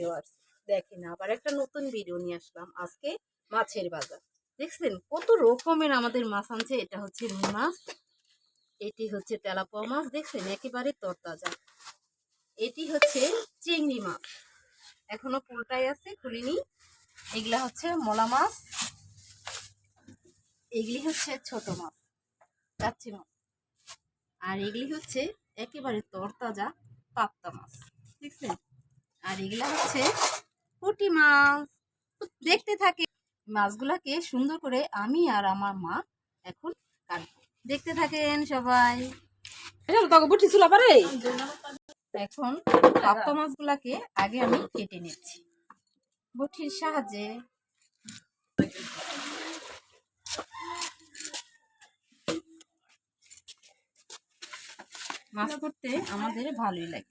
Viewers দেখেন আবার একটা নতুন ভিডিও নিয়ে আসলাম আজকে মাছের বাজার। দেখছেন কত রকমের আমাদের মাছ আনছে। এটা হচ্ছে রুই মাছ, এটি হচ্ছে তেলাপোয়া মাছ, দেখছেন একেবারে তরতাজা। এটি হচ্ছে চিংড়ি মাছ। এখনও পুরোটাই আছে, খুলিনি। এগুলা হচ্ছে মোলা মাছ। এগুলি হচ্ছে ছোট মাছ যাচ্ছি মাছ। আর এগুলি হচ্ছে একেবারে তরতাজা পাপ্তা মাছ। এগুলা হচ্ছে পুঁটি মাছ। দেখতে থাকে মাছগুলাকে সুন্দর করে আমি আর আমার মা এখন কাটবো। দেখতে থাকেন সবাই। বুটি ছিল পারে? এখন পাপ্তা মাছগুলাকে আগে আমি কেটে নিচ্ছি। বটির সাহায্যে। মাছ করতে আমাদের ভালোই লাগে।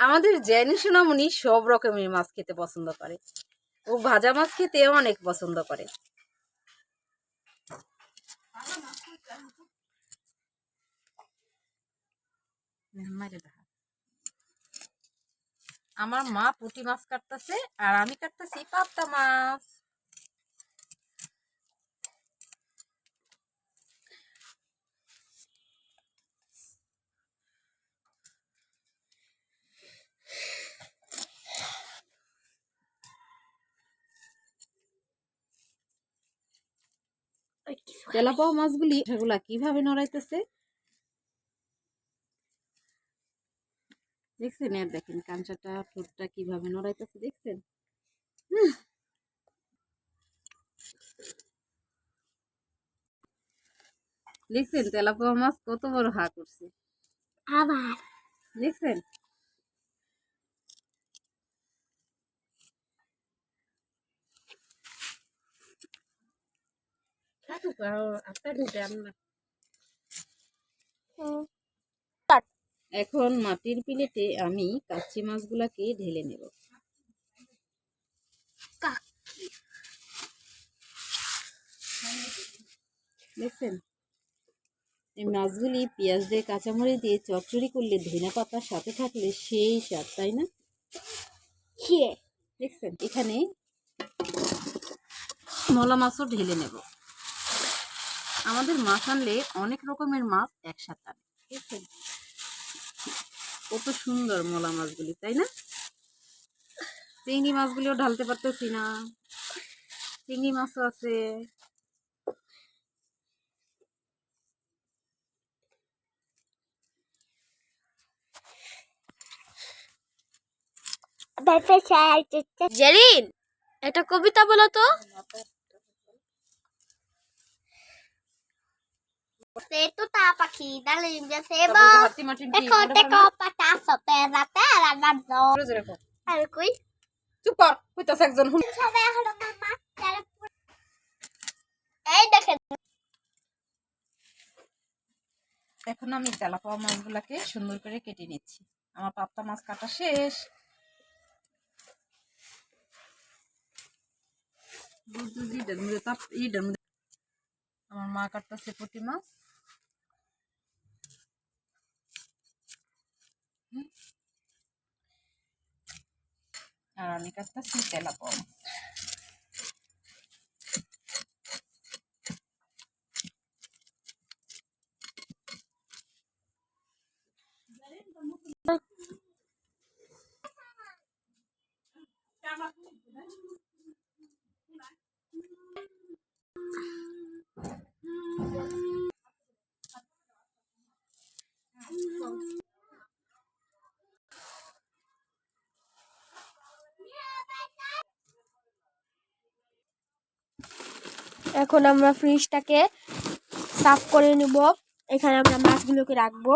আমাদের জেনে সোনামণি সব রকমের মাছ খেতে পছন্দ করে। ও ভাজা মাছ খেতে অনেক পছন্দ করে। আমার মা পুটি মাছ কাটতেছে আর আমি কাটতেছি পাবদা মাছ। তেলাপাও মাছগুলি সেগুলা কীভাবে নড়াইতেছে? দেখছেন আর দেখেন কাঞ্চাটা ঠোঁটটা কীভাবে নড়াইতেছে দেখছেন। দেখছেন তেলাপোয়া মাছ কত বড় হা করছে। আবার। দেখছেন? এখন মাটির প্লেটে আমি কাচ্চি মাছগুলাকে ঢেলে নেব। দেখছেন? এই মাছগুলি পেঁয়াজ দিয়ে কাঁচামরিচ দিয়ে চচ্চড়ি করলে ধনে পাতার সাথে থাকলে সেই স্বাদ তাই না? দেখছেন? এখানে মলা মাছও ঢেলে নেব। আমাদের মাছ আনলে অনেক রকমের মাছ একসাথে আনে কত সুন্দর মলা মাছগুলি তাই না? চিংড়ি মাছগুলিও ঢালতে পারতেছি না। চিংড়ি মাছও আছে। জেরিন একটা কবিতা বলো তো। হাতি মাটির ডিম, দেখো ওটা দেখো ভালো। পাতা সতে রাতে রান্নার জল জোরে জোরে কর। আর কই চুপ কর হইতাছে একজন হুন সবাই হলো মামা তারা পুরো- এই দেখেন এখন আমি তেলাপোয়া মাছগুলাকে সুন্দর করে কেটে নিচ্ছি আমার পাপ্তা মাছ কাটা শেষ আমার মা কাটতেছে পুঁটি মাছ আর আমি কাটতেছি তেলাপোয়া এখন আমরা ফ্রিজটাকে সাফ করে নেব। এখানে আমরা মাছগুলোকে রাখব।